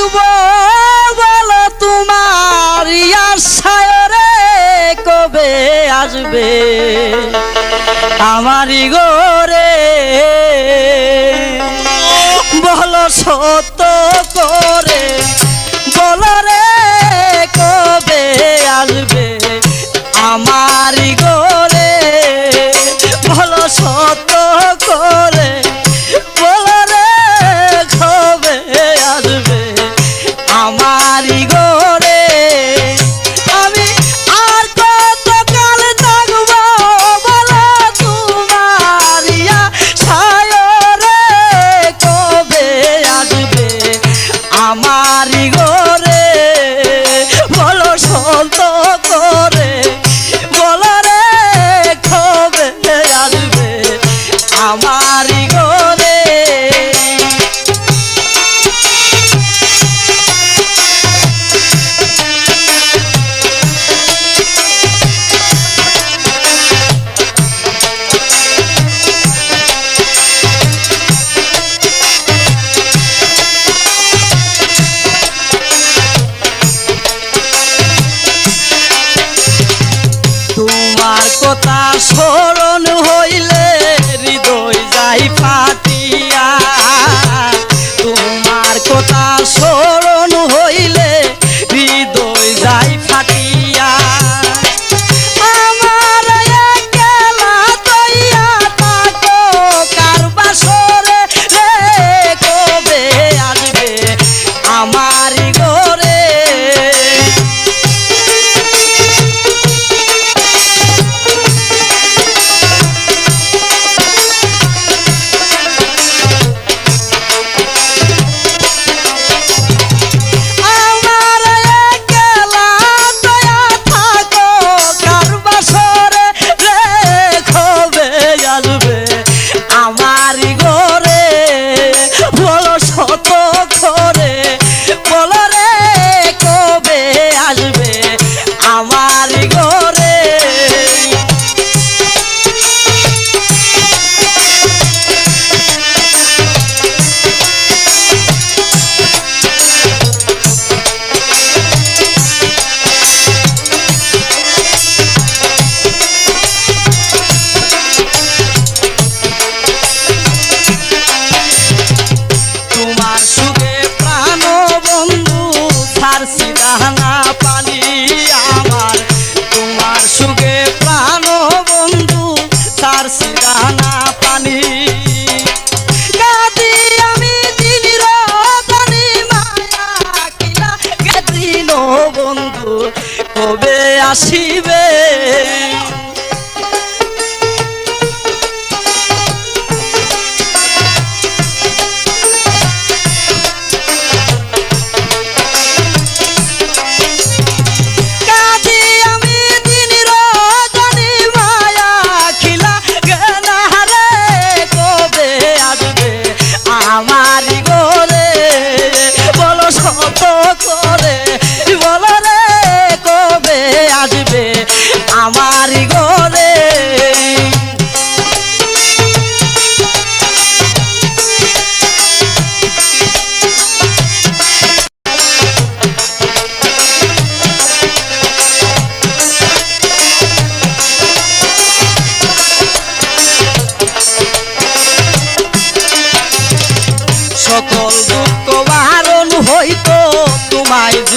থাকব বলো তোমার আশায় রে কবে আসবে? আমারই গোরে বলো সত্য করে।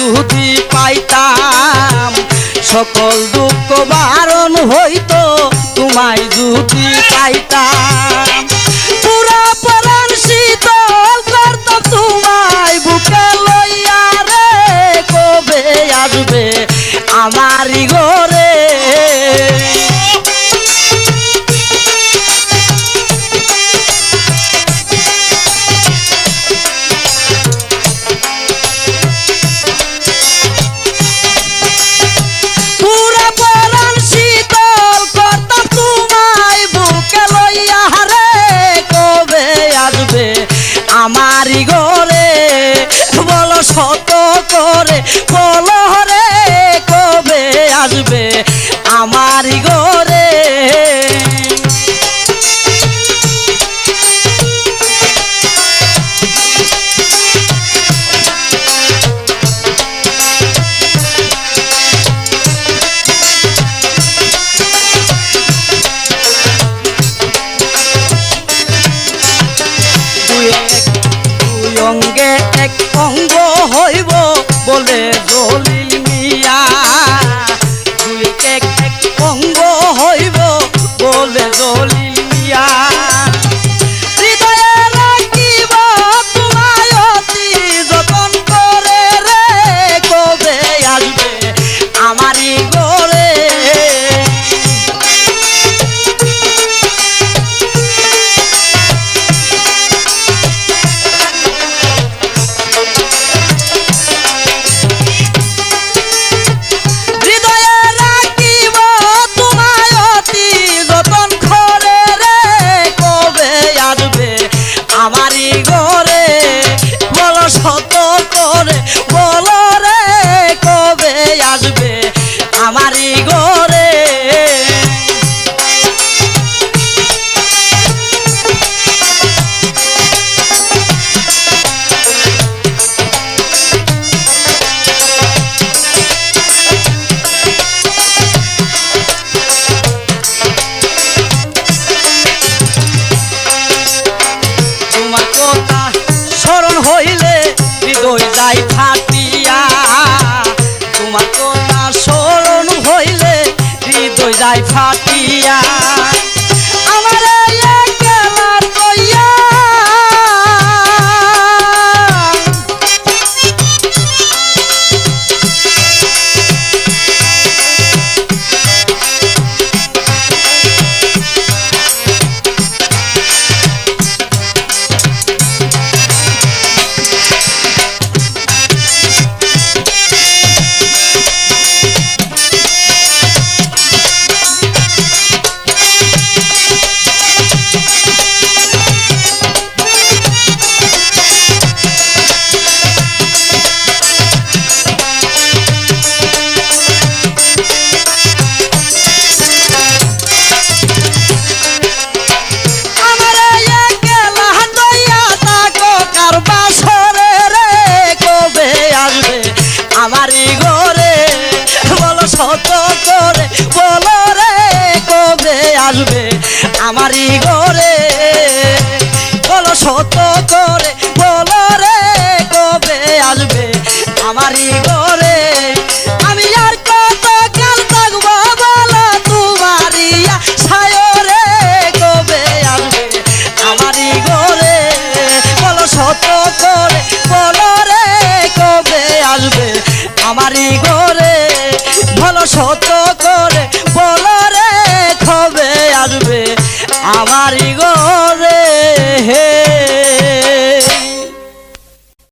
যদি পাইতাম। সকল দুঃখ বারণ হইতো তোমায় যদি পাইতাম। live গো দিয়া। আমারে আমারই ঘরে